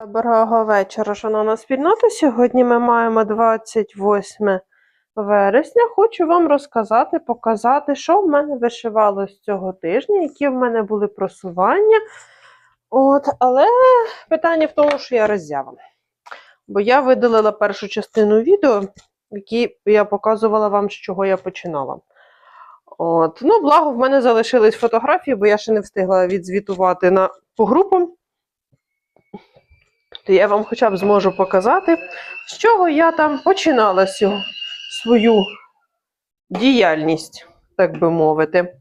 Доброго вечора, шановна спільнота. Сьогодні ми маємо 28 вересня. Хочу вам розказати, показати, що в мене вишивалось цього тижня, які в мене були просування. От, але питання в тому, що я роззява. Бо я видалила першу частину відео, в якій я показувала вам, з чого я починала. От. Ну, благо, в мене залишились фотографії, бо я ще не встигла відзвітувати на, по групам то я вам хоча б зможу показати, з чого я там починала свою діяльність, так би мовити.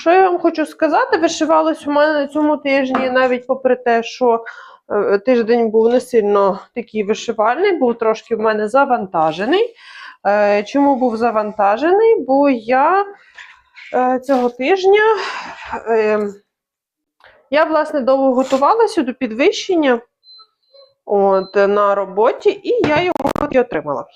Що я вам хочу сказати, вишивалось у мене на цьому тижні, навіть попри те, що е, тиждень був не сильно такий вишивальний, був трошки в мене завантажений. Е, Чому був завантажений? Бо я е, цього тижня я, власне, довго готувалася до підвищення от, на роботі, і я його і отримала.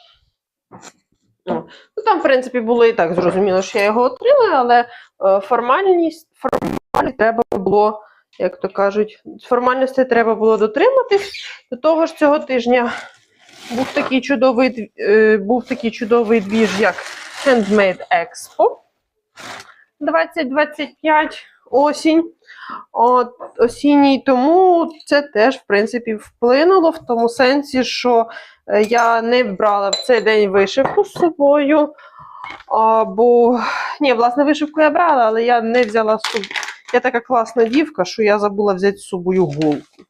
Ну, там, в принципі, було і так зрозуміло, що я його отримала, але е, формальність, формальність треба було, як то кажуть, формальності треба було дотриматись. До того ж, цього тижня був такий чудовий, е, був такий чудовий двіж, як Handmade Expo 2025 осінь. От, осінній, тому це теж, в принципі, вплинуло в тому сенсі, що е, я не брала в цей день вишивку з собою. А, бо, ні, власне, вишивку я брала, але я не взяла з собою. Я така класна дівка, що я забула взяти з собою голку.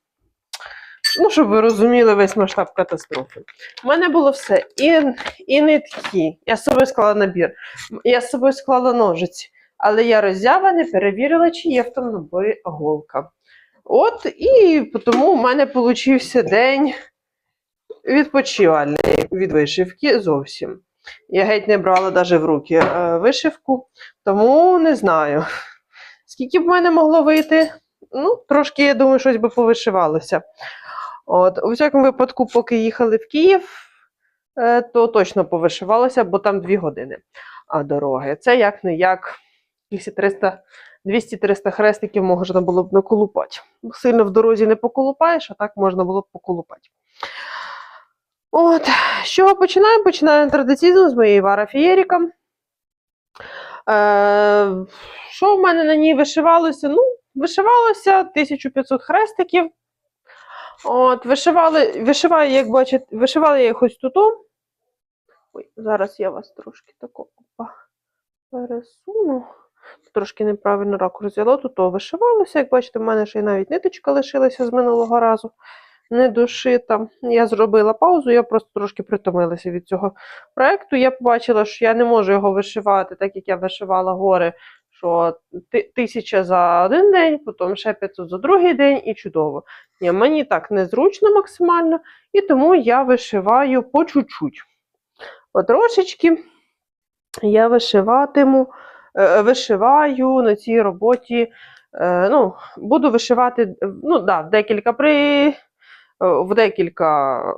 Ну, щоб ви розуміли весь масштаб катастрофи. У мене було все. І, і нитки. Я з собою склала набір. Я з собою склала ножиці. Але я роззява не перевірила, чи є в тому наборі голка. От, і тому у мене получився день відпочивальний від вишивки зовсім. Я геть не брала навіть в руки е, вишивку, тому не знаю. Скільки б в мене могло вийти? Ну, трошки, я думаю, щось би повишивалося. От, у всякому випадку, поки їхали в Київ, е, то точно повишивалося, бо там дві години а, дороги. Це як не 200-300 хрестиків можна було б наколупати. Сильно в дорозі не поколупаєш, а так можна було б поколупати. От, з чого починаю? Починаю традиційно з моєї Вара Фієріка. Е, що в мене на ній вишивалося? Ну, вишивалося 1500 хрестиків. От, вишивали, вишиваю, як бачите, вишивала я їх ось тут. Ой, зараз я вас трошки тако опа, пересуну. Трошки неправильно ракурс взяло, тут то вишивалося. Як бачите, в мене ще й навіть ниточка лишилася з минулого разу. Не дошита. Я зробила паузу, я просто трошки притомилася від цього проєкту. Я побачила, що я не можу його вишивати, так як я вишивала гори, що ти- тисяча за один день, потім ще 500 за другий день, і чудово. Ні, мені так незручно максимально, і тому я вишиваю по чуть-чуть. Потрошечки я вишиватиму, вишиваю на цій роботі. е, Ну, буду вишивати е, ну, да, декілька при, е, в декілька е,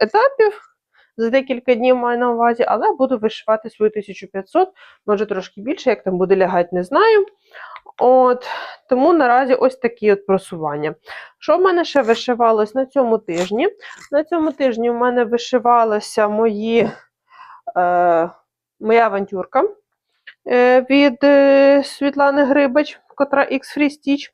етапів. За декілька днів маю на увазі, але буду вишивати свою 1500, може трошки більше, як там буде лягати, не знаю. От, тому наразі ось такі от просування. Що в мене ще вишивалось на цьому тижні? На цьому тижні в мене вишивалося мої, е, моя авантюрка е, від е, Світлани Грибач, котра X Free Stitch.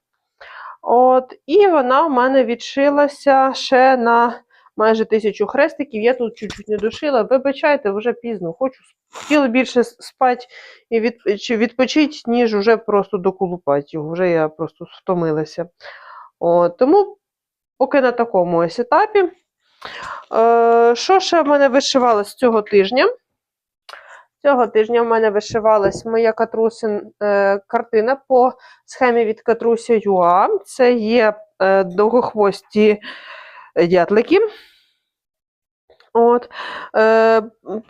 От, і вона в мене відшилася ще на майже тисячу хрестиків. Я тут чуть-чуть не дошила. Вибачайте, вже пізно. Хочу хотіла більше спати і від, чи відпочити, ніж вже просто доколупати його. Вже я просто втомилася. От, тому поки на такому ось етапі. Е, що ще в мене вишивалось цього тижня? Цього тижня в мене вишивалась моя катрусин е, картина по схемі від Катруся Юа. Це є е, довгохвості дятлики. От. Е,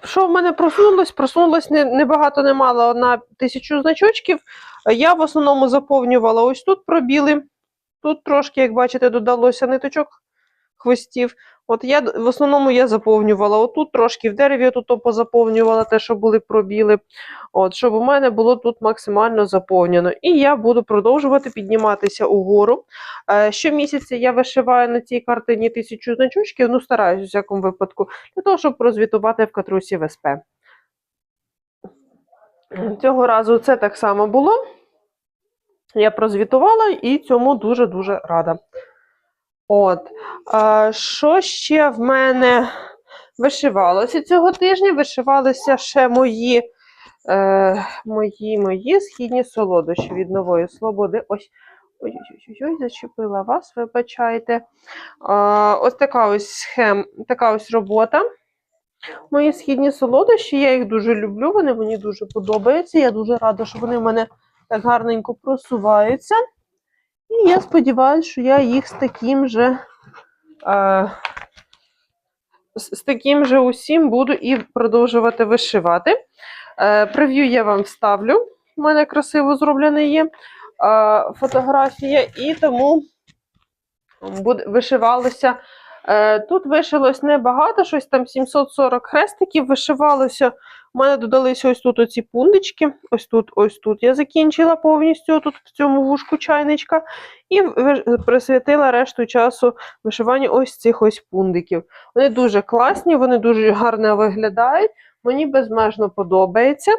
що в мене просунулось? Просунулось не- небагато немало на тисячу значочків. Я в основному заповнювала ось тут пробіли. Тут трошки, як бачите, додалося ниточок хвостів. От я в основному я заповнювала отут, трошки в дереві тут позаповнювала те, що були пробіли. От, щоб у мене було тут максимально заповнено. І я буду продовжувати підніматися угору. Е, щомісяця я вишиваю на цій картині тисячу значочків, ну стараюсь у всякому випадку, для того, щоб розвітувати в катрусі ВСП. Цього разу це так само було. Я прозвітувала і цьому дуже-дуже рада. От. А, що ще в мене вишивалося цього тижня? Вишивалися ще мої, е, мої, мої східні солодощі від нової свободи. Ось. Ой-ой-ой, зачепила вас, вибачайте. А, ось така ось схем, така ось робота. Мої східні солодощі, я їх дуже люблю, вони мені дуже подобаються. Я дуже рада, що вони в мене так гарненько просуваються. І я сподіваюся, що я їх з таким же, е, з, таким же усім буду і продовжувати вишивати. Е, прев'ю я вам вставлю. У мене красиво зроблена є е, фотографія, і тому буде, вишивалося. Е, тут вишилось небагато, щось там 740 хрестиків вишивалося. У мене додалися ось тут оці пундички. Ось тут, ось тут я закінчила повністю тут в цьому вушку чайничка, і присвятила решту часу вишиванню ось цих ось пундиків. Вони дуже класні, вони дуже гарно виглядають. Мені безмежно подобається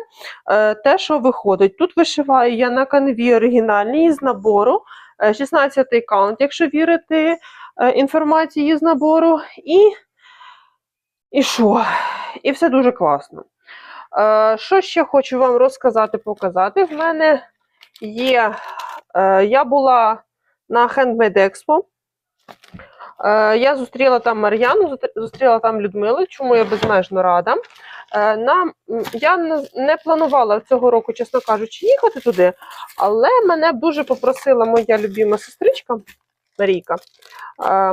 е, те, що виходить. Тут вишиваю я на канві оригінальній з набору, 16-й каунт, якщо вірити е, інформації з набору. І, і що? І все дуже класно. Е, Що ще хочу вам розказати, показати? В мене є. е, Я була на Handmade Expo. Е, Я зустріла там Мар'яну, зустріла там Людмилу, чому я безмежно рада. Нам, я не- планувала цього року, чесно кажучи, їхати туди, але мене дуже попросила моя любима сестричка Марійка,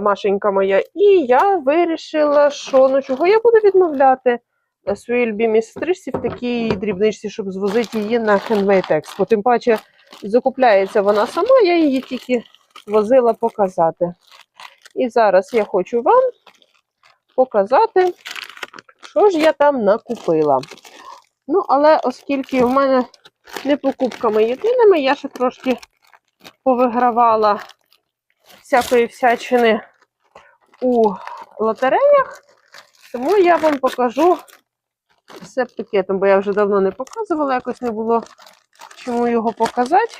Машенька моя, і я вирішила, що ну чого я буду відмовляти своїй любимій сестричці в такій дрібничці, щоб звозити її на Handmade Expo. Тим паче закупляється вона сама, я її тільки возила показати. І зараз я хочу вам показати, що ж я там накупила. Ну, але оскільки в мене не покупками єдиними, я ще трошки повигравала всякої всячини у лотереях, тому я вам покажу все пакетом, бо я вже давно не показувала, якось не було чому його показати.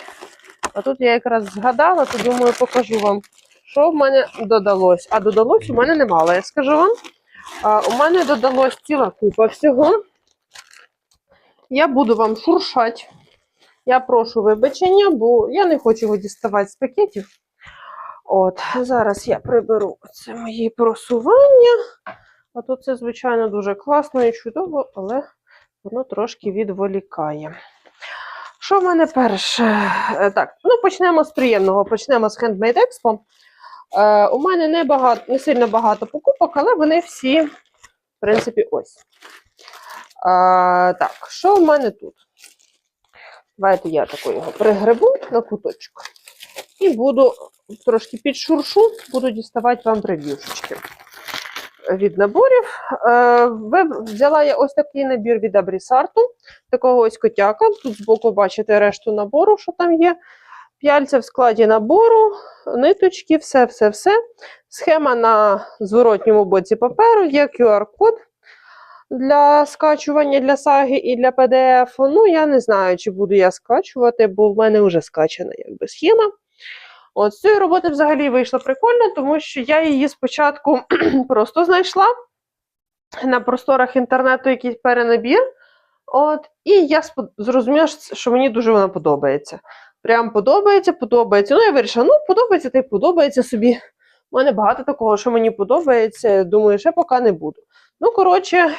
А тут я якраз згадала, то думаю, покажу вам, що в мене додалось. А додалось у мене немало, я скажу вам. А, у мене додалось ціла купа всього. Я буду вам шуршати. Я прошу вибачення, бо я не хочу його діставати з пакетів. От, зараз я приберу це мої просування. А тут це, звичайно, дуже класно і чудово, але воно трошки відволікає. Що в мене перше? Е, Так, ну почнемо з приємного. Почнемо з Handmade Expo. Е, у мене не, багато, не сильно багато покупок, але вони всі, в принципі, ось. Е, так, що в мене тут? Давайте я тако його пригребу на куточок. І буду трошки підшуршу, буду діставати вам прев'юшечки від наборів. Е, взяла я ось такий набір від Абрісарту, такого ось котяка. Тут збоку бачите решту набору, що там є. П'яльця в складі набору, ниточки, все-все-все. Схема на зворотньому боці паперу, є QR-код для скачування для саги і для PDF. Ну, я не знаю, чи буду я скачувати, бо в мене вже скачана якби схема. От з цієї роботи взагалі вийшло прикольно, тому що я її спочатку просто знайшла на просторах інтернету якийсь перенабір. От, і я зрозуміла, що- мені дуже вона подобається. Прям подобається, подобається. Ну, я вирішила, ну, подобається та й подобається собі. У мене багато такого, що мені подобається. Думаю, ще поки не буду. Ну, коротше,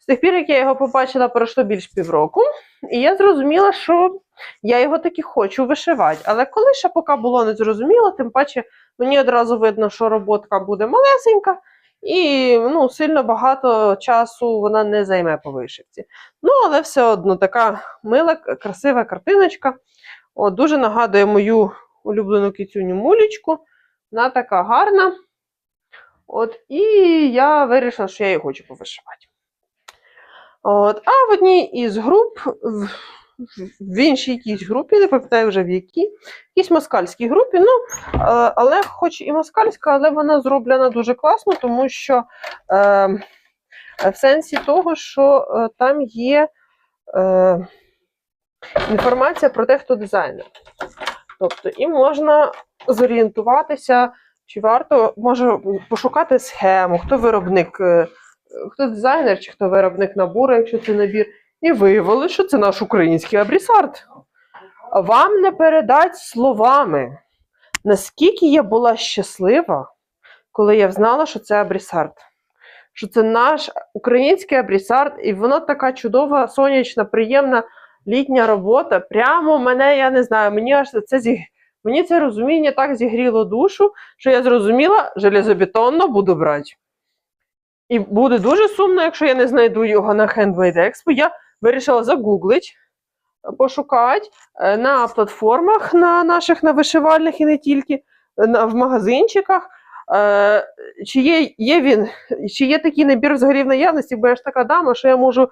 з тих пір, як я його побачила, пройшло більш півроку, і я зрозуміла, що я його таки хочу вишивати. Але коли ще поки було не зрозуміло, тим паче мені одразу видно, що роботка буде малесенька, і ну, сильно багато часу вона не займе по вишивці. Ну, але все одно така мила, красива картиночка. О, дуже нагадує мою улюблену кицюню мулічку. Вона така гарна. От, і я вирішила, що я її хочу повишивати. От, а в одній із груп, в, в іншій якійсь групі, не пам'ятаю вже в якій, якійсь москальській групі, ну, е, але хоч і москальська, але вона зроблена дуже класно, тому що е, в сенсі того, що е, там є е, інформація про те, хто дизайнер. Тобто, і можна зорієнтуватися, чи варто може пошукати схему, хто виробник, е, хто дизайнер, чи хто виробник набору, якщо це набір. І виявили, що це наш український абрісарт. Вам не передать словами, наскільки я була щаслива, коли я знала, що це абрісарт. Що це наш український абрісарт, і воно така чудова, сонячна, приємна літня робота. Прямо мене, я не знаю, мені аж це зі... мені це розуміння так зігріло душу, що я зрозуміла, железобетонно буду брати. І буде дуже сумно, якщо я не знайду його на Handmade Expo. Я вирішила загуглити, пошукати е, на платформах на наших на вишивальних і не тільки, е, на, в магазинчиках. Е, чи є, є він, чи є такий набір взагалі в наявності, бо я ж така дама, що я можу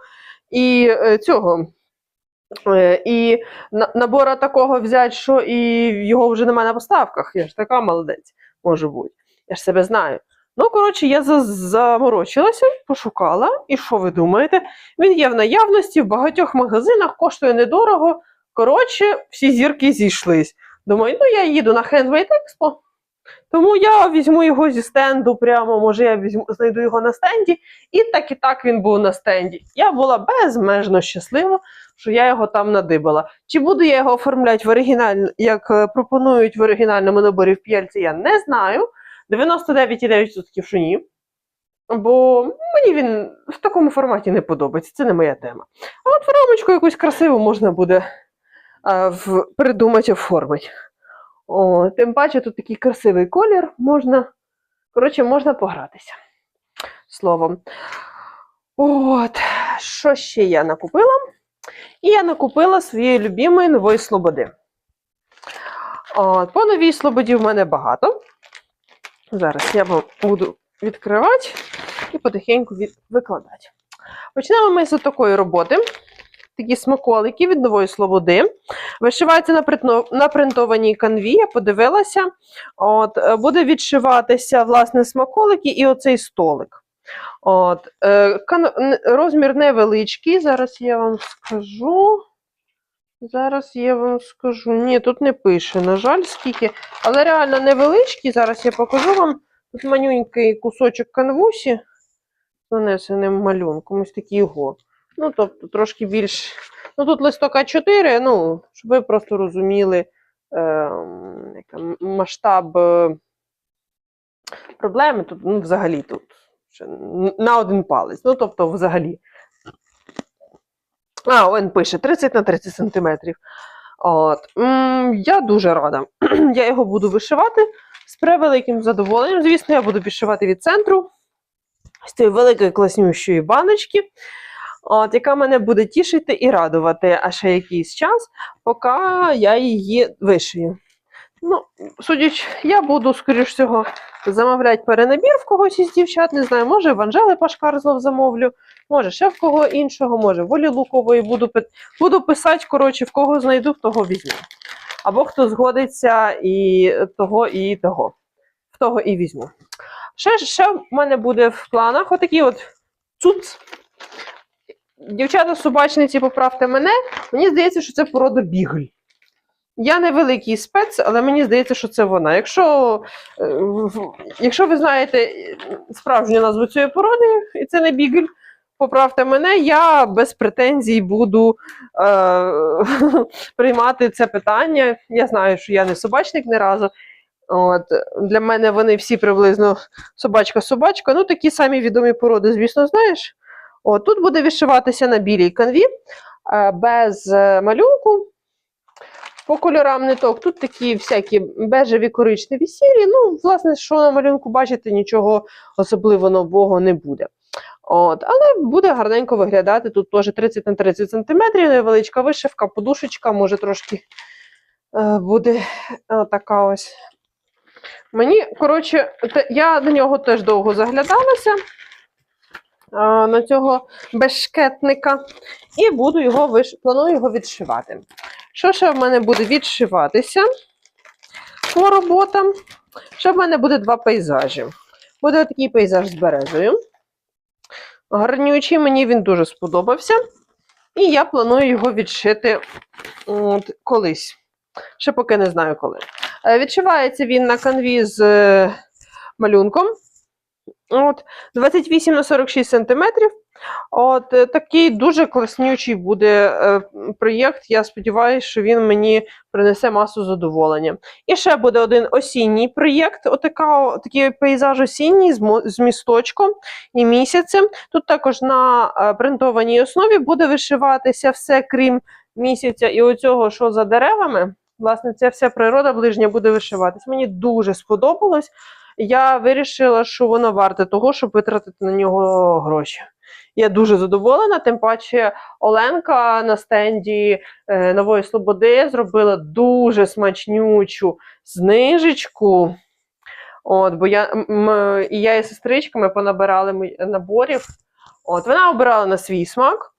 і е, цього. І на- набора такого взяти, що і його вже немає на поставках. Я ж така молодець, може бути. Я ж себе знаю. Ну, коротше, я заморочилася, пошукала, і що ви думаєте? Він є в наявності в багатьох магазинах, коштує недорого. Коротше, всі зірки зійшлись. Думаю, ну я їду на Handmade Expo, тому я візьму його зі стенду прямо, може, я візьму, знайду його на стенді. І так і так він був на стенді. Я була безмежно щаслива, що я його там надибала. Чи буду я його оформляти в оригіналь, як е, пропонують в оригінальному наборі в п'яльці, я не знаю. 99,9% що ні. Бо мені він в такому форматі не подобається, це не моя тема. А от рамочку якусь красиву можна буде а, в, придумати, оформити. О, тим паче тут такий красивий колір, можна, коротше, можна погратися. Словом. От, що ще я накупила? І я накупила своєї любимої нової слободи. От, по новій слободі в мене багато. Зараз я вам буду відкривати і потихеньку викладати. Почнемо ми з такої роботи. Такі смаколики від нової слободи. Вишивається на, принтованій канві, я подивилася. От, е, буде відшиватися власне смаколики і оцей столик. От, е. Розмір невеличкий, зараз я вам скажу. Зараз я вам скажу. Ні, тут не пише, на жаль, скільки. Але реально невеличкий. Зараз я покажу вам. Тут манюнький кусочок канвусі з нанесеним малюнком. Ось такий його. Ну, тобто, трошки більш. Ну, тут листок А4, ну, щоб ви просто розуміли е, масштаб проблеми. Тут, ну, взагалі тут на один палець. Ну, тобто, взагалі. А, він пише 30 на 30 сантиметрів. От. Я дуже рада. Я його буду вишивати з превеликим задоволенням. Звісно, я буду підшивати від центру з цієї великої класнющої баночки, от, яка мене буде тішити і радувати а ще якийсь час, поки я її вишию. Ну, судячи, я буду, скоріш всього, замовляти перенабір в когось із дівчат. Не знаю, може в Анжели Пашкар знов замовлю, може ще в кого іншого, може волі Лукової буду, буду писати, коротше, в кого знайду, в того візьму. Або хто згодиться і того, і того. В того і візьму. Ще, ще в мене буде в планах отакий от цуц. Дівчата собачниці, поправте мене. Мені здається, що це порода бігль. Я не великий спец, але мені здається, що це вона. Якщо, е, якщо ви знаєте справжню назву цієї породи, і це не бігль, поправте мене, я без претензій буду е, приймати це питання. Я знаю, що я не собачник ні разу. От, для мене вони всі приблизно собачка-собачка. Ну, такі самі відомі породи, звісно, знаєш. От, тут буде вишиватися на білій канві е, без е, малюнку. По кольорам ниток тут такі всякі бежеві коричневі сірі. Ну, власне, що на малюнку бачите, нічого особливо нового не буде. От, але буде гарненько виглядати. Тут теж 30 на 30 см, невеличка вишивка, подушечка, може трошки е, буде е, така ось Мені, коротше, те- я до нього теж довго заглядалася. а, На цього безшкетника, і буду його виш... планую його відшивати. Що ще в мене буде відшиватися по роботам? Ще в мене буде два пейзажі. Буде такий пейзаж з березою. Гарнючий, мені він дуже сподобався. І я планую його відшити от, колись. Ще поки не знаю коли. Е, Відшивається він на канві з е, малюнком. От, 28 на 46 сантиметрів. От е, такий дуже класнючий буде е, проєкт. Я сподіваюся, що він мені принесе масу задоволення. І ще буде один осінній проєкт. Такий пейзаж осінній з, з місточком і місяцем. Тут також на е, принтованій основі буде вишиватися все, крім місяця і оцього, що за деревами. Власне, ця вся природа ближня буде вишиватись. Мені дуже сподобалось. Я вирішила, що воно варте того, щоб витратити на нього гроші. Я дуже задоволена, тим паче Оленка на стенді е, Нової Слободи зробила дуже смачнючу знижечку. От, бо я, м, і я і сестричка ми понабирали наборів. От, вона обирала на свій смак.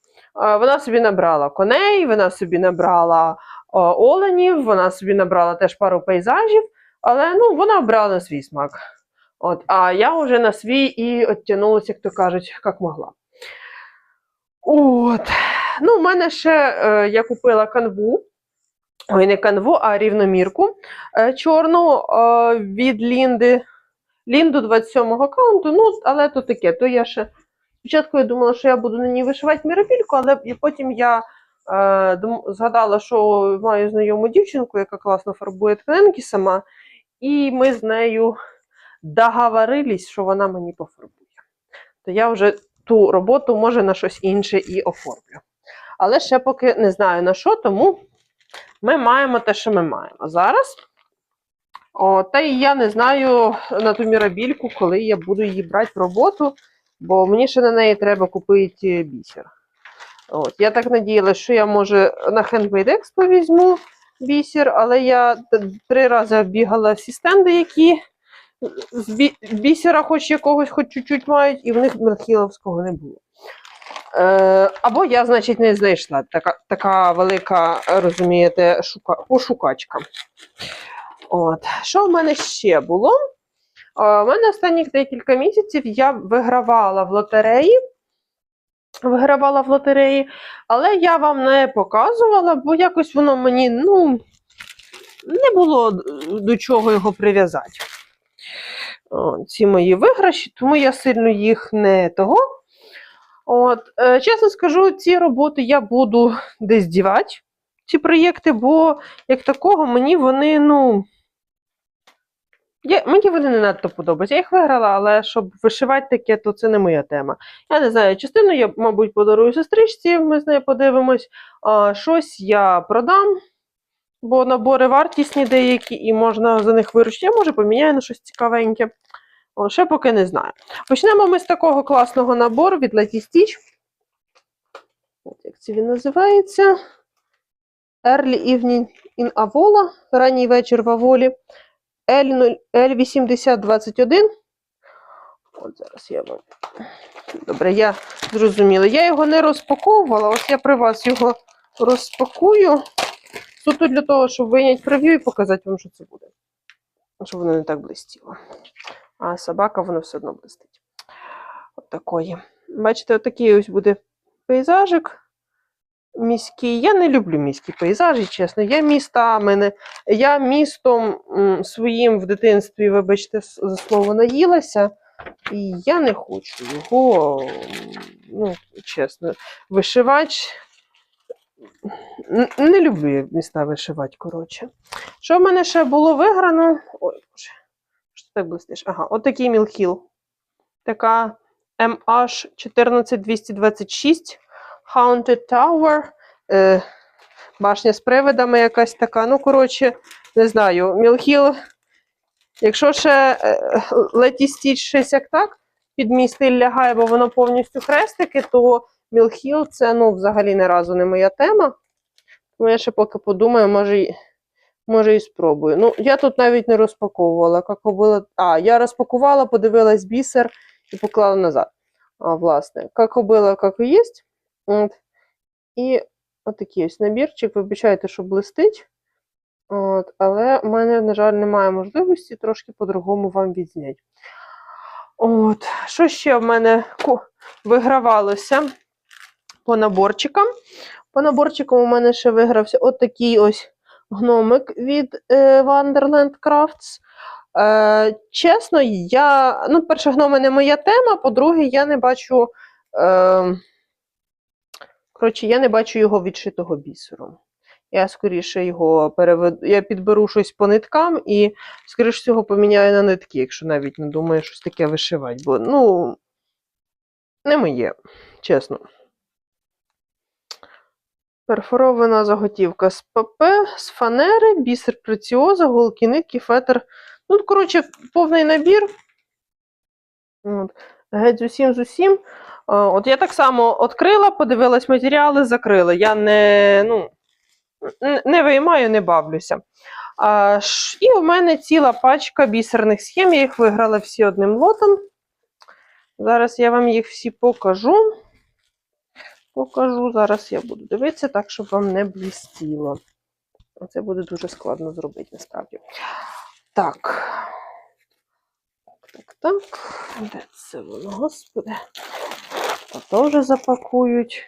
Е, Вона собі набрала коней, вона собі набрала е, оленів, вона собі набрала теж пару пейзажів, але ну, вона обрала на свій смак. От, а я вже на свій і оттягнулася, як то кажуть, як могла. От. Ну, в мене ще е, я купила канву. Ой, не канву, а рівномірку е, чорну е, від Лінди. Лінду 27-го каунту. Ну, але то таке, то я ще. Спочатку я думала, що я буду на ній вишивати мірабільку, але потім я е, згадала, що маю знайому дівчинку, яка класно фарбує тканинки сама, і ми з нею договорились, що вона мені пофарбує. То я вже ту роботу, може, на щось інше і оформлю. Але ще поки не знаю на що, тому ми маємо те, що ми маємо зараз. О, та і я не знаю на ту мірабільку, коли я буду її брати в роботу, бо мені ще на неї треба купити бісер. От, я так надіялася, що я може на Handmade Expo візьму бісер, але я три рази бігала всі стенди, які з бі- бісера хоч якогось, хоч чуть-чуть мають, і в них Мелхіловського не було. Е, або я, значить, не знайшла така, така велика, розумієте, шука, пошукачка. От. Що в мене ще було? Е, У мене останніх декілька місяців я вигравала в лотереї. Вигравала в лотереї, але я вам не показувала, бо якось воно мені ну, не було до чого його прив'язати. Ці мої виграші, тому я сильно їх не того. От, е, чесно скажу, ці роботи я буду десь дівати, ці проєкти, бо як такого мені вони, ну. Я, мені вони не надто подобаються. Я їх виграла, але щоб вишивати таке, то це не моя тема. Я не знаю, частину я, мабуть, подарую сестричці, ми з нею подивимось. А щось я продам, бо набори вартісні деякі, і можна за них виручити. Я може поміняю на щось цікавеньке. О, ще поки не знаю. Почнемо ми з такого класного набору від Lucky Stitch. От як це він називається? Early Evening in Avola. Ранній вечір в Аволі. L0 L8021. От зараз я вам. Добре, я зрозуміла. Я його не розпаковувала, ось я при вас його розпакую. Суто для того, щоб вийняти прев'ю і показати вам, що це буде. Щоб воно не так блистіло. А собака воно все одно блистить. От такої. Бачите, отакий ось буде пейзажик міський. Я не люблю міські пейзажі, чесно. Я містами не. Я містом своїм в дитинстві, вибачте, за слово наїлася, і я не хочу його, ну, чесно, вишивач. Не люблю міста вишивати, коротше. Що в мене ще було виграно? Ой, боже, що так блистиш? Ага, отакий мілхіл. Така MH 14226 Haunted Tower. Е, башня з привидами якась така. Ну, коротше, не знаю. Мілхіл, якщо ще Леті Стіч щось як так, під мій стиль лягає, бо воно повністю хрестики, то Мілхіл це ну, взагалі не разу не моя тема. Тому я ще поки подумаю, може, Може, і спробую. Ну, я тут навіть не розпаковувала. Як було... А, я розпакувала, подивилась бісер і поклала назад. А, власне, як було, як і є. От. І отакий ось набірчик. Вибачайте, що блистить. От, але в мене, на жаль, немає можливості трошки по-другому вам відзняти. От, що ще в мене вигравалося по наборчикам? По наборчикам у мене ще вигрався отакий ось гномик від е, Wonderland Crafts. Е, чесно, я. Ну, перше, гноми не моя тема, по-друге, я не бачу. Е, коротше, я не бачу його відшитого бісером. Я скоріше його переведу, я підберу щось по ниткам і, скоріше всього, поміняю на нитки, якщо навіть не думаю щось таке вишивати. Бо, ну, не моє, чесно. Перфорована заготівка з ПП, з фанери, бісер преціоза, голки нитки, фетр. Ну, коротше, повний набір. От. Геть з усім з усім. От я так само відкрила, подивилась матеріали, закрила. Я не, ну, не виймаю, не бавлюся. А, і у мене ціла пачка бісерних схем. Я їх виграла всі одним лотом. Зараз я вам їх всі покажу. Покажу. Зараз я буду дивитися так, щоб вам не блістіло. Це буде дуже складно зробити, насправді. Так. Так, так. Де це воно, господи? Та теж запакують.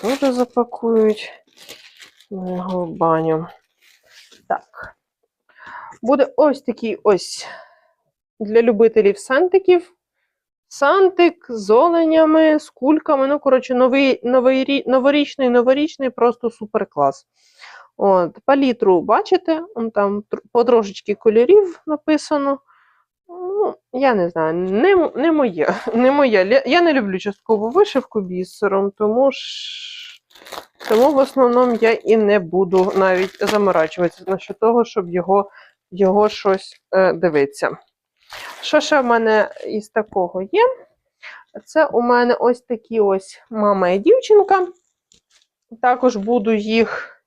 Та Теж запакують. Ну, його баню. Так. Буде ось такий ось для любителів сантиків. Сантик з оленями, з кульками. Ну, коротше, новий, новий, новорічний, новорічний, просто супер клас. От, палітру бачите, он там тр- потрошечки кольорів написано. Ну, я не знаю, не, не моє. Не моє. Я не люблю часткову вишивку бісером, тому ж тому в основному я і не буду навіть заморачуватися насчет того, щоб його, його щось е, дивитися. Що ще в мене із такого є? Це у мене ось такі ось мама і дівчинка. Також буду їх,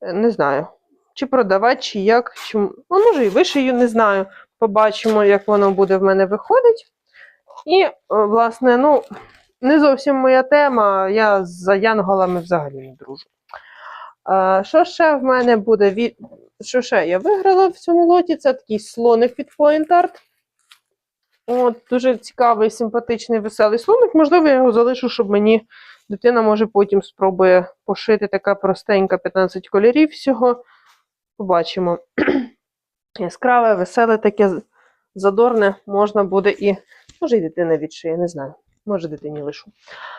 е, не знаю, чи продавати, чи як. Чи... Ну, може, і вишию, не знаю. Побачимо, як воно буде в мене виходить. І, е, власне, ну, не зовсім моя тема, я за янголами взагалі не дружу. А, що ще в мене буде. Що ще я виграла в цьому лоті? Це такий слоник від Point Art. От, дуже цікавий, симпатичний, веселий слоник. Можливо, я його залишу, щоб мені дитина може потім спробує пошити така простенька 15 кольорів всього. Побачимо. Яскраве, веселе, таке задорне, можна буде і. Може, і дитина відшиє, не знаю. Може, дитині лишу,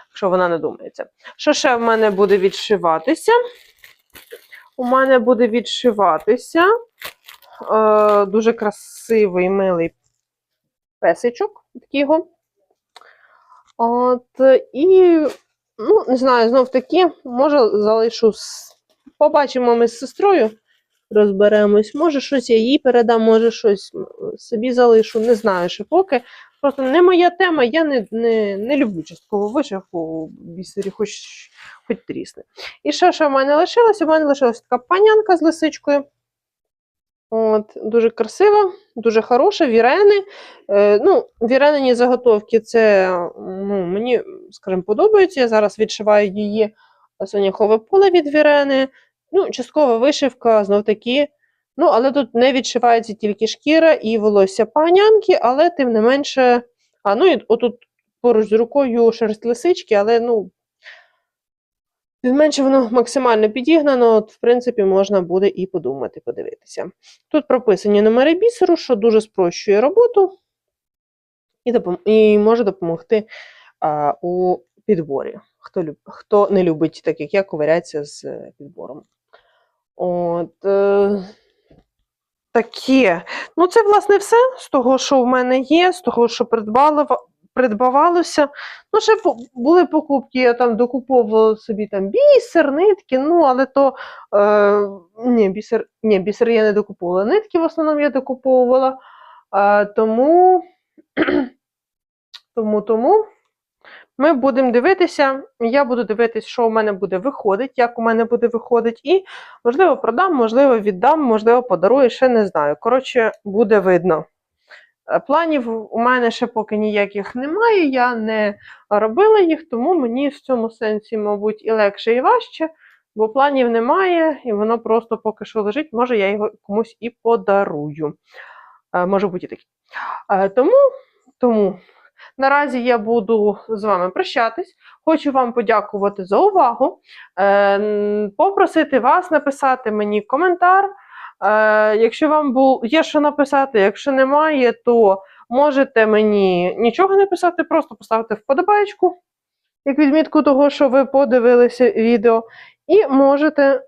якщо вона не думається. Що ще в мене буде відшиватися? У мене буде відшиватися е, дуже красивий, милий песичок, такий його. От, і, ну, не знаю, знов таки, може, залишу. Побачимо ми з сестрою, розберемось. Може, щось я їй передам, може, щось собі залишу. Не знаю, ще поки. Просто не моя тема, я не, не, не люблю часткову вишивку у бісері, хоч, хоч трісне. І ще, що в мене лишилося? У мене лишилася така панянка з лисичкою. От, дуже красива, дуже хороша, вірени. Е, ну, віренені заготовки, це ну, мені, скажімо, подобається. Я зараз відшиваю її соняхове поле від вірени. Ну, часткова вишивка, знов таки. Ну, але тут не відшивається тільки шкіра і волосся панянки, але тим не менше. А, ну і отут поруч з рукою шерсть лисички, але ну. Тим менше воно максимально підігнано, от, в принципі, можна буде і подумати, подивитися. Тут прописані номери бісеру, що дуже спрощує роботу і, допом... і може допомогти а, у підборі. Хто. Хто не любить, так як я, ковирятися з е, підбором. От, е... Таке. Ну, це, власне, все з того, що в мене є, з того, що придбала, придбавалося. Ну, ще були покупки, я там докуповувала собі там бісер, нитки, ну, але то е, ні, бісер, ні, бісер я не докуповувала. Нитки в основному я докуповувала. Е, тому, тому, тому ми будемо дивитися. Я буду дивитися, що у мене буде виходить, як у мене буде виходить, і, можливо, продам, можливо, віддам, можливо, подарую, ще не знаю. Коротше, буде видно. Е, Планів у мене ще поки ніяких немає, я не робила їх, тому мені в цьому сенсі, мабуть, і легше, і важче, бо планів немає, і воно просто поки що лежить. Може, я його комусь і подарую. Е, Може бути і таке. Е, Тому, тому наразі я буду з вами прощатись. Хочу вам подякувати за увагу, е, попросити вас написати мені коментар. Е, Якщо вам є що написати, якщо немає, то можете мені нічого не писати, просто поставити вподобайку, як відмітку того, що ви подивилися відео, і можете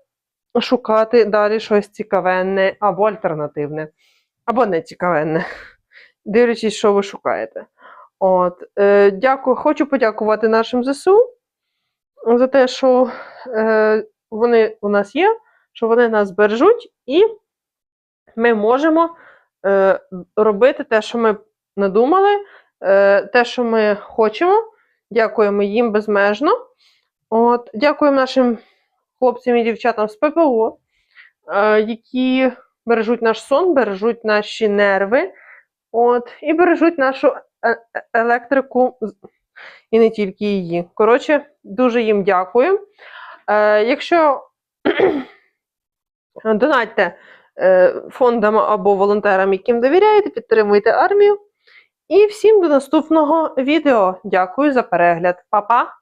шукати далі щось цікавенне або альтернативне, або не цікавенне, дивлячись, що ви шукаєте. От, е, дякую, хочу подякувати нашим ЗСУ за те, що е, вони у нас є, що вони нас бережуть, і ми можемо е, робити те, що ми надумали, е, те, що ми хочемо. Дякуємо їм безмежно. От, дякуємо нашим хлопцям і дівчатам з ППО, е, які бережуть наш сон, бережуть наші нерви, от, і бережуть нашу електрику і не тільки її. Коротше, дуже їм дякую. Е, якщо донатьте е, фондам або волонтерам, яким довіряєте, підтримуйте армію. І всім до наступного відео. Дякую за перегляд. Па-па!